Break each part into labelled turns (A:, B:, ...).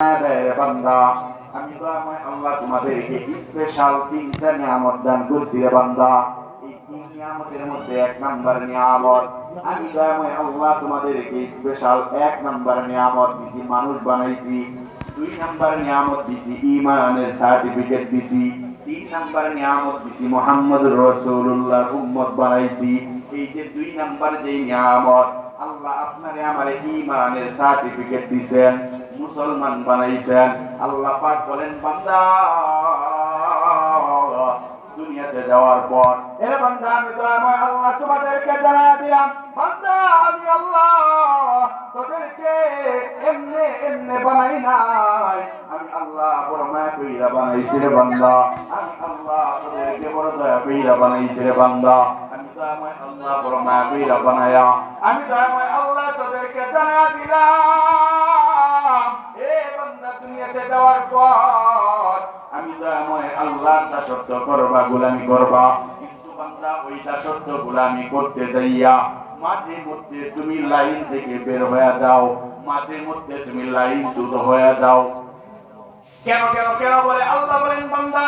A: আমি আল্লাহ তোমাদেরকে দিছি মানুষ বানাইছি দুই নাম্বার নিয়ামত দিছি ইমানের সার্টিফিকেট দিছি। তিন নাম্বার নিয়ামত দিছি মোহাম্মদ রসুল্লাহ উম্মত বানাইছি। এই যে দুই নাম্বার যে নিয়ামত, আল্লাহ আপনারে আমার ইমানের সার্টিফিকেট দিছেন মুসলমান বানাইছেন। আল্লাহ পাক বলেন, বান্দা, দুনিয়াতে যাওয়ার পর এর বান্দা, আমি তো আমার আল্লাহ তোমাদেরকে জানা দিলাম। বান্দা, আমি আল্লাহ তোদেরকে এমনে এমনে বানাই নাই। আমি আল্লাহ বড় মায়া কইরা বানাইছি রে বান্দা। আমি আল্লাহ তোদেরকে বড় দয়া কইরা বানাইছি রে বান্দা। আমি তো আমার আল্লাহ বড় মায়া কইরা বানায়া। আমি তো আমার আল্লাহ তোদেরকে জানা দিলাম। দুনিয়াতে যাওয়ার পর আমি আমার আল্লাহর দাসত্ব করবা গোলামি করবা। কিন্তু বান্দা, ওই দাসত্ব গোলামি করতে যাইয়া মাঝে মধ্যে তুমি লাইন থেকে বের হয়ে যাও, মাঝে মধ্যে তুমি লাইন দ্রুত হয়ে যাও। কেন কেন কেন বলে? আল্লাহ বলেন, বান্দা,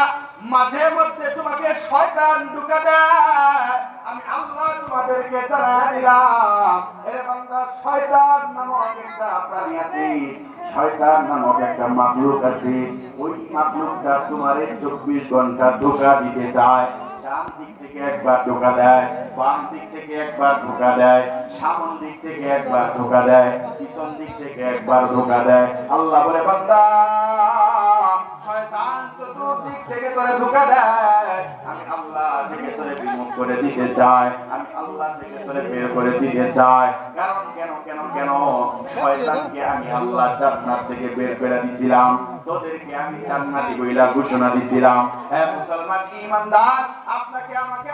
A: মাঝে মধ্যে তোমাকে শয়তান ঢুকে দেয় আমি আল্লাহ তোমাদেরকে জানা দিলাম। এরে বান্দা, শয়তান নামক চব্বিশ ঘণ্টা ধোকা দিতে চায়। দিক থেকে একবার ধোকা দেয়, বাম ধোকা দেয় পিছন দিক থেকে একবার ধোকা দেয়। আল্লাহ বলে, বান্দা আমি আল্লাহ থেকে দিতে চাই। আল্লাহ বের করে দিতে চাই। কারণ কেন কেন কেন শয়তানকে আমি আল্লাহ জান্নাত থেকে বের করে দিছিলাম। তোদেরকে আমি জান্নাতি কইলা ঘোষণা দিছিলাম। হ্যাঁ মুসলমান কি ইমানদার, আপনাকে আমাকে